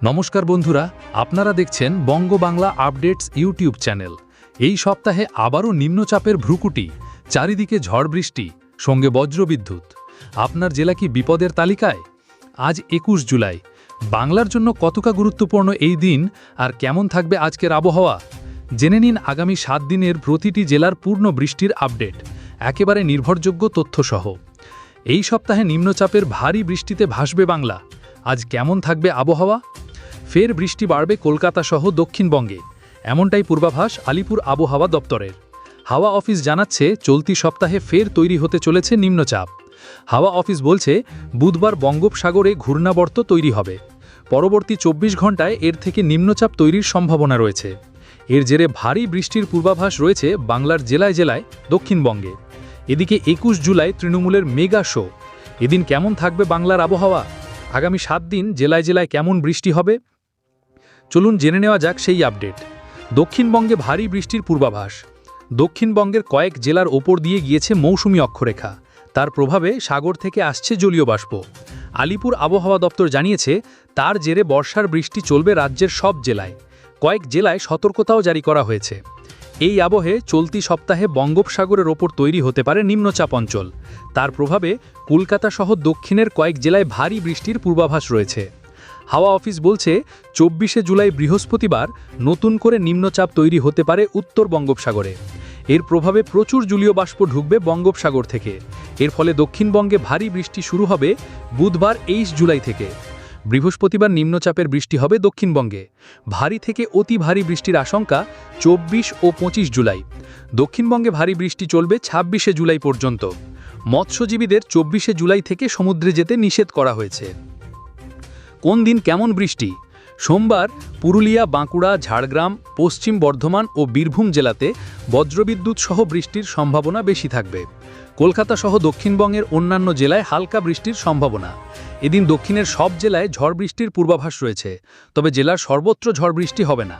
নমস্কার বন্ধুরা, আপনারা দেখছেন Banga Bangla updates YouTube channel. এই সপ্তাহে আবারও নিম্নচাপের ভ্রুকুটি, চারিদিকে ঝড় বৃষ্টি, সঙ্গে বজ্রবিদ্যুৎ। আপনার জেলা কি বিপদের তালিকায়? আজ একুশ জুলাই। বাংলার জন্য কতটা গুরুত্বপূর্ণ এই দিন আর কেমন থাকবে আজকের আবহাওয়া? জেনে নিন আগামী সাত দিনের প্রতিটি জেলার পূর্ণ বৃষ্টির আপডেট, একেবারে নির্ভরযোগ্য তথ্যসহ। এই সপ্তাহে নিম্নচাপের ভারী বৃষ্টিতে ভাসবে বাংলা। আজ কেমন থাকবে আবহাওয়া? ফের বৃষ্টি বাড়বে কলকাতা সহ দক্ষিণবঙ্গে। এমনটাই পূর্বাভাস আলিপুর আবহাওয়া দপ্তরের। হাওয়া অফিস জানাচ্ছে, চলতি সপ্তাহে ফের তৈরি হতে চলেছে নিম্নচাপ। হাওয়া অফিস বলছে, বুধবার বঙ্গোপসাগরে ঘূর্ণাবর্ত তৈরি হবে। পরবর্তী চব্বিশ ঘন্টায় এর থেকে নিম্নচাপ তৈরির সম্ভাবনা রয়েছে। এর জেরে ভারী বৃষ্টির পূর্বাভাস রয়েছে বাংলার জেলায় জেলায় দক্ষিণবঙ্গে। এদিকে একুশ জুলাই তৃণমূলের মেগা শো। এদিন কেমন থাকবে বাংলার আবহাওয়া? আগামী সাত দিন জেলায় জেলায় কেমন বৃষ্টি হবে? চলুন জেনে নেওয়া যাক সেই আপডেট। দক্ষিণবঙ্গে ভারী বৃষ্টির পূর্বাভাস। দক্ষিণবঙ্গের কয়েক জেলার ওপর দিয়ে গিয়েছে মৌসুমি অক্ষরেখা। তার প্রভাবে সাগর থেকে আসছে জলীয় বাষ্প। আলিপুর আবহাওয়া দপ্তর জানিয়েছে, তার জেরে বর্ষার বৃষ্টি চলবে রাজ্যের সব জেলায়। কয়েক জেলায় সতর্কতাও জারি করা হয়েছে। এই আবহে চলতি সপ্তাহে বঙ্গোপসাগরের ওপর তৈরি হতে পারে নিম্নচাপ অঞ্চল। তার প্রভাবে কলকাতা সহ দক্ষিণের কয়েক জেলায় ভারী বৃষ্টির পূর্বাভাস রয়েছে। হাওয়া অফিস বলছে, চব্বিশে জুলাই বৃহস্পতিবার নতুন করে নিম্নচাপ তৈরি হতে পারে উত্তর বঙ্গোপসাগরে। এর প্রভাবে প্রচুর জলীয় বাষ্প ঢুকবে বঙ্গোপসাগর থেকে। এর ফলে দক্ষিণবঙ্গে ভারী বৃষ্টি শুরু হবে বুধবার এইশ জুলাই থেকে। বৃহস্পতিবার নিম্নচাপের বৃষ্টি হবে দক্ষিণবঙ্গে। ভারী থেকে অতি ভারী বৃষ্টির আশঙ্কা চব্বিশ ও পঁচিশ জুলাই। দক্ষিণবঙ্গে ভারী বৃষ্টি চলবে ছাব্বিশে জুলাই পর্যন্ত। মৎস্যজীবীদের চব্বিশে জুলাই থেকে সমুদ্রে যেতে নিষেধ করা হয়েছে। কোন দিন কেমন বৃষ্টি? সোমবার পুরুলিয়া, বাঁকুড়া, ঝাড়গ্রাম, পশ্চিম বর্ধমান ও বীরভূম জেলাতে বজ্রবিদ্যুৎ সহ বৃষ্টির সম্ভাবনা বেশি থাকবে। কলকাতা সহ দক্ষিণবঙ্গের অন্যান্য জেলায় হালকা বৃষ্টির সম্ভাবনা। এদিন দক্ষিণের সব জেলায় ঝড় বৃষ্টির পূর্বাভাস রয়েছে, তবে জেলার সর্বত্র ঝড় বৃষ্টি হবে না।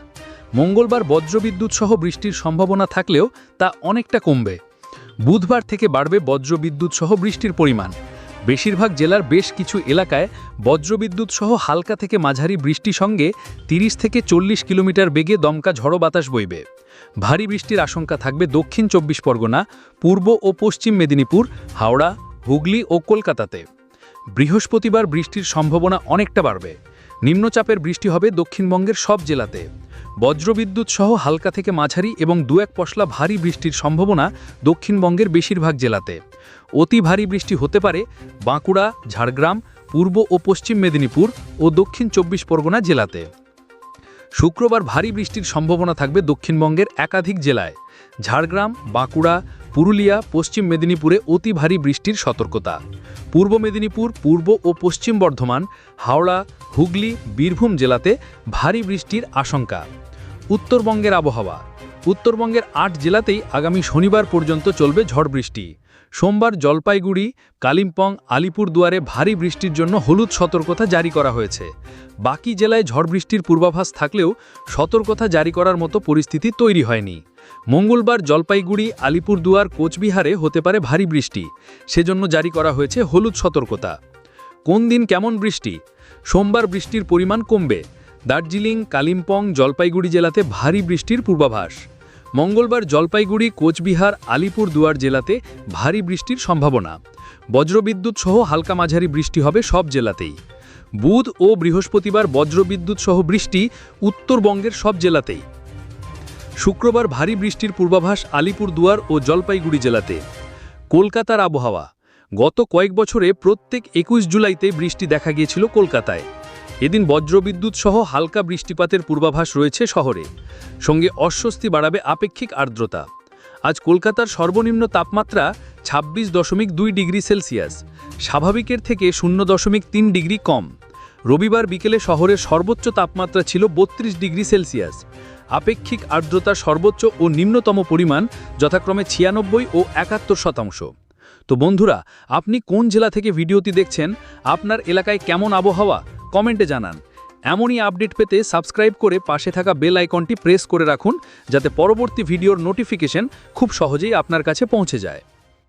মঙ্গলবার বজ্রবিদ্যুৎ সহ বৃষ্টির সম্ভাবনা থাকলেও তা অনেকটা কমবে। বুধবার থেকে বাড়বে বজ্রবিদ্যুৎ সহ বৃষ্টির পরিমাণ। বেশিরভাগ জেলার বেশ কিছু এলাকায় বজ্রবিদ্যুৎ সহ হালকা থেকে মাঝারি বৃষ্টি সঙ্গে 30 থেকে চল্লিশ কিলোমিটার বেগে দমকা ঝড়ো বাতাস বইবে। ভারী বৃষ্টির আশঙ্কা থাকবে দক্ষিণ চব্বিশ পরগনা, পূর্ব ও পশ্চিম মেদিনীপুর, হাওড়া, হুগলি ও কলকাতাতে। বৃহস্পতিবার বৃষ্টির সম্ভাবনা অনেকটা বাড়বে। নিম্নচাপের বৃষ্টি হবে দক্ষিণবঙ্গের সব জেলাতে। বজ্রবিদ্যুৎ সহ হালকা থেকে মাঝারি এবং দু এক পশলা ভারী বৃষ্টির সম্ভাবনা দক্ষিণবঙ্গের বেশিরভাগ জেলাতে। অতি ভারী বৃষ্টি হতে পারে বাঁকুড়া, ঝাড়গ্রাম, পূর্ব ও পশ্চিম মেদিনীপুর ও দক্ষিণ চব্বিশ পরগনা জেলাতে। শুক্রবার ভারী বৃষ্টির সম্ভাবনা থাকবে দক্ষিণবঙ্গের একাধিক জেলায়। ঝাড়গ্রাম, বাঁকুড়া, পুরুলিয়া, পশ্চিম মেদিনীপুরে অতি ভারী বৃষ্টির সতর্কতা। পূর্ব মেদিনীপুর, পূর্ব ও পশ্চিম বর্ধমান, হাওড়া, হুগলি, বীরভূম জেলাতে ভারী বৃষ্টির আশঙ্কা। উত্তরবঙ্গের আবহাওয়া। উত্তরবঙ্গের আট জেলাতেই আগামী শনিবার পর্যন্ত চলবে ঝড় বৃষ্টি। সোমবার জলপাইগুড়ি, কালিম্পং, আলিপুরদুয়ারে ভারী বৃষ্টির জন্য হলুদ সতর্কতা জারি করা হয়েছে। বাকি জেলায় ঝড় বৃষ্টির পূর্বাভাস থাকলেও সতর্কতা জারি করার মতো পরিস্থিতি তৈরি হয়নি। মঙ্গলবার জলপাইগুড়ি, আলিপুরদুয়ার, কোচবিহারে হতে পারে ভারী বৃষ্টি। সেজন্য জারি করা হয়েছে হলুদ সতর্কতা। কোন দিন কেমন বৃষ্টি? সোমবার বৃষ্টির পরিমাণ কমবে। দার্জিলিং, কালিম্পং, জলপাইগুড়ি জেলাতে ভারী বৃষ্টির পূর্বাভাস। মঙ্গলবার জলপাইগুড়ি, কোচবিহার, আলিপুর দুয়ার জেলাতে ভারী বৃষ্টির সম্ভাবনা। বজ্রবিদ্যুৎ সহ হালকা মাঝারি বৃষ্টি হবে সব জেলাতেই। বুধ ও বৃহস্পতিবার বজ্রবিদ্যুৎ সহ বৃষ্টি উত্তরবঙ্গের সব জেলাতেই। শুক্রবার ভারী বৃষ্টির পূর্বাভাস আলিপুর দুয়ার ও জলপাইগুড়ি জেলাতে। কলকাতার আবহাওয়া। গত কয়েক বছরে প্রত্যেক একুশ জুলাইতে বৃষ্টি দেখা গিয়েছিল কলকাতায়। এদিন বজ্রবিদ্যুৎ সহ হালকা বৃষ্টিপাতের পূর্বাভাস রয়েছে শহরে। সঙ্গে অস্বস্তি বাড়াবে আপেক্ষিক আর্দ্রতা। আজ কলকাতার সর্বনিম্ন তাপমাত্রা ২৬ দশমিক দুই ডিগ্রি সেলসিয়াস। স্বাভাবিকের থেকে শূন্য দশমিক তিন ডিগ্রি কম। রবিবার বিকেলে শহরের সর্বোচ্চ তাপমাত্রা ছিল বত্রিশ ডিগ্রি সেলসিয়াস। আপেক্ষিক আর্দ্রতার সর্বোচ্চ ও নিম্নতম পরিমাণ যথাক্রমে ছিয়ানব্বই ও একাত্তর শতাংশ। তো বন্ধুরা, আপনি কোন জেলা থেকে ভিডিওটি দেখছেন? আপনার এলাকায় কেমন আবহাওয়া? কমেন্টে জানান। এমনই আপডেট পেতে সাবস্ক্রাইব করে পাশে থাকা বেল আইকনটি প্রেস করে রাখুন, যাতে পরবর্তী ভিডিওর নোটিফিকেশন খুব সহজেই আপনার কাছে পৌঁছে যায়।